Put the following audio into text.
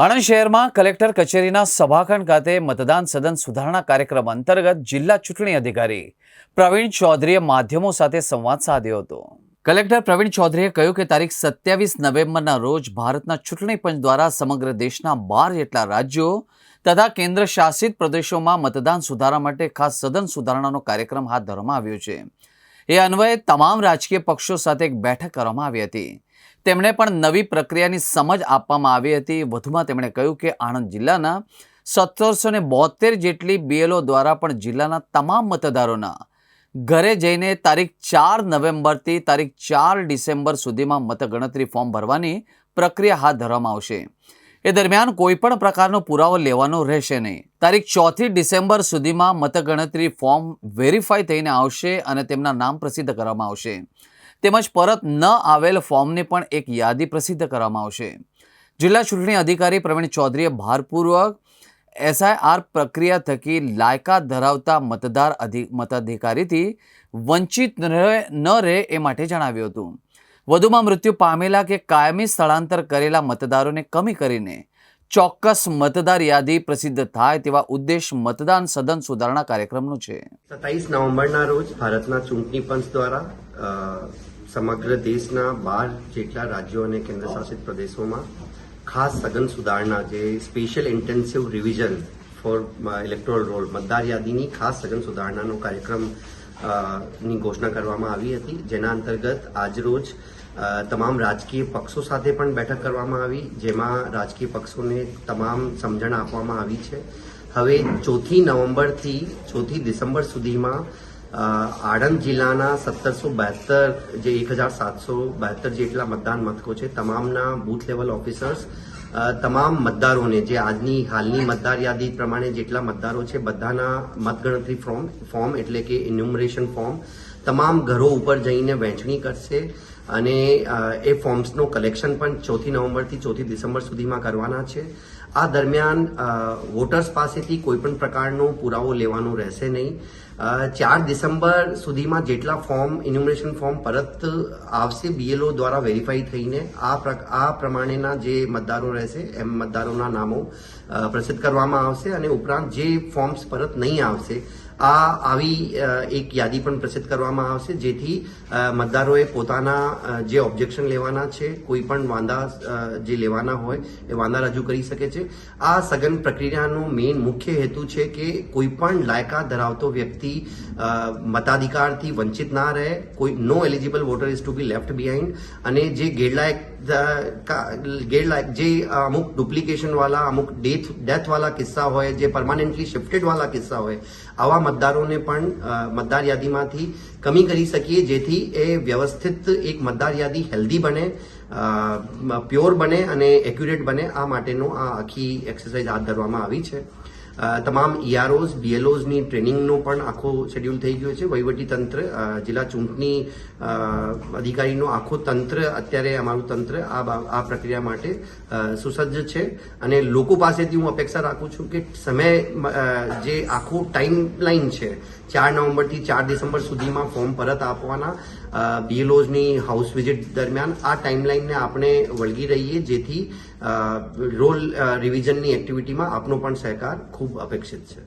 આણંદ શહેરમાં કલેક્ટર કચેરીના સભાખંડ ખાતે મતદાન સદન સુધારણા કાર્યક્રમ અંતર્ગત જિલ્લા ચૂંટણી અધિકારી પ્રવીણ ચૌધરીએ માધ્યમો સાથે સંવાદ સાધ્યો હતો. કલેક્ટર પ્રવીણ ચૌધરીએ કહ્યું કે તારીખ સત્યાવીસ નવેમ્બરના રોજ ભારતના ચૂંટણી પંચ દ્વારા સમગ્ર દેશના બાર જેટલા રાજ્યો તથા કેન્દ્ર શાસિત પ્રદેશોમાં મતદાન સુધારા માટે ખાસ સદન સુધારણાનો કાર્યક્રમ હાથ ધરવામાં આવ્યો છે. એ અન્વયે તમામ રાજકીય પક્ષો સાથે એક બેઠક કરવામાં આવી હતી. તેમણે પણ નવી પ્રક્રિયાની સમજ આપવામાં આવી હતી. વધુમાં તેમણે કહ્યું કે આણંદ જિલ્લાના સત્તરસો ને બોતેર જેટલી બીએલઓ દ્વારા પણ જિલ્લાના તમામ મતદારોના ઘરે જઈને તારીખ ચાર નવેમ્બરથી તારીખ ચાર ડિસેમ્બર સુધીમાં મતગણતરી ફોર્મ ભરવાની પ્રક્રિયા હાથ ધરવામાં આવશે. એ દરમિયાન કોઈપણ પ્રકારનો પુરાવો લેવાનો રહેશે નહીં. તારીખ ચોથી ડિસેમ્બર સુધીમાં મતગણતરી ફોર્મ વેરીફાઈ થઈને આવશે અને તેમના નામ પ્રસિદ્ધ કરવામાં આવશે. તેમજ પરત ન આવેલ ફોર્મની પણ એક યાદી પ્રસિદ્ધ કરવામાં આવશે. જિલ્લા ચૂંટણી અધિકારી પ્રવીણ ચૌધરીએ ભારપૂર્વક એસઆઈઆર પ્રક્રિયા થકી લાયકાત ધરાવતા મતદાર અધિક મતાધિકારીથી વંચિત રહે, ન રહે એ માટે જણાવ્યું હતું. વધુમાં મૃત્યુ પામેલા કે કાયમી સ્થળાંતર કરેલા મતદારોને કમી કરીને ચોક્કસ મતદાર યાદી પ્રસિદ્ધ થાય તેવા ઉદ્દેશ મતદાન સદન સુધારણા કાર્યક્રમનું છે. સત્તાવીસ નવેમ્બરના રોજ ભારતના ચૂંટણી પંચ દ્વારા સમગ્ર દેશના બાર જેટલા રાજ્યો અને કેન્દ્રશાસિત પ્રદેશોમાં ખાસ સઘન સુધારણા જે special intensive revision for electoral roll મતદાર યાદીની ખાસ સઘન સુધારણાનો કાર્યક્રમની ઘોષણા કરવામાં આવી હતી. જેના અંતર્ગત આજરોજ તમામ રાજકીય પક્ષો સાથે પણ બેઠક કરવામાં આવી, જેમાં રાજકીય પક્ષોને તમામ સમજણ આપવામાં આવી છે. હવે ચોથી નવેમ્બરથી ચોથી ડિસેમ્બર સુધીમાં આણંદ જિલ્લાના સત્તરસો બહેત્તર જે એક હજાર સાતસો બહેત્તર જેટલા મતદાન મથકો છે, તમામના બૂથ લેવલ ઓફિસર્સ તમામ મતદારોને જે આજની હાલની મતદાર યાદી પ્રમાણે જેટલા મતદારો છે, બધાના મતગણતરી ફોર્મ ફોર્મ એટલે કે ઇન્યુમરેશન ફોર્મ, તમામ ઘરો ઉપર જઈને વહેંચણી કરશે અને એ ફોર્મ્સનો કલેક્શન પણ ચોથી નવેમ્બરથી ચોથી ડિસેમ્બર સુધીમાં કરવાના છે. આ દરમિયાન વોટર્સ પાસેથી કોઈપણ પ્રકારનો પુરાવો લેવાનો રહેશે નહીં. ચાર ડિસેમ્બર સુધીમાં જેટલા ફોર્મ ઇન્યુમરેશન ફોર્મ પરત આવશે બીએલઓ દ્વારા વેરીફાઈ થઈને આ આ પ્રમાણેના જે મતદારો રહેશે, એમ મતદારોના નામો પ્રસિદ્ધ કરવામાં આવશે અને ઉપરાંત જે ફોર્મ્સ પરત નહીં આવશે આ આવી એક યાદી પણ પ્રસિદ્ધ કરવામાં આવશે, જેથી મતદારોએ પોતાના જે ઓબ્જેક્શન લેવાના છે, કોઈ પણ વાંધા જે લેવાના હોય, એ વાંધા રજૂ કરી શકે છે. આ સઘન પ્રક્રિયાનો મેઇન મુખ્ય હેતુ છે કે કોઈ પણ લાયકાત ધરાવતો વ્યક્તિ મતાધિકારથી વંચિત ના રહે, કોઈ no eligible voter is to be left behind અને જે ગેરલાયક ગેરલાયક જે અમુક ડુપ્લિકેશન વાળા અમુક ડેથ ડેથ વાળા કિસ્સા હોય જે પરમાનન્ટલી શિફ્ટેડ વાળા કિસ્સા હોય આવા મતદારોને પણ મતદાર યાદીમાંથી કમી કરી શકીએ જેથી એ વ્યવસ્થિત એક મતદાર યાદી હેલ્ધી બને પ્યોર બને અને એક્યુરેટ બને આ માટેનું આ આખી એક્સરસાઇઝ હાથ ધરવામાં આવી છે તમામ ઈઆરઓઝ બીએલઓઝની ટ્રેનિંગનો પણ આખો શેડ્યુલ થઈ ગયો છે. વહીવટી તંત્ર જિલ્લા ચૂંટણી અધિકારીનો આખો તંત્ર અત્યારે અમારું તંત્ર આ પ્રક્રિયા માટે સુસજ્જ છે. અને લોકો પાસેથી હું અપેક્ષા રાખું છું કે સમય જે આખો ટાઈમ લાઈન છે, ચાર નવેમ્બરથી ચાર ડિસેમ્બર સુધીમાં ફોર્મ પરત આપવાના બીએલઓઝની હાઉસ વિઝિટ દરમિયાન આ ટાઈમલાઈનને આપણે વળગી રહીએ, જેથી રોલ રિવિઝનની એક્ટિવિટીમાં આપનો પણ સહકાર ખૂબ અપેક્ષિત છે.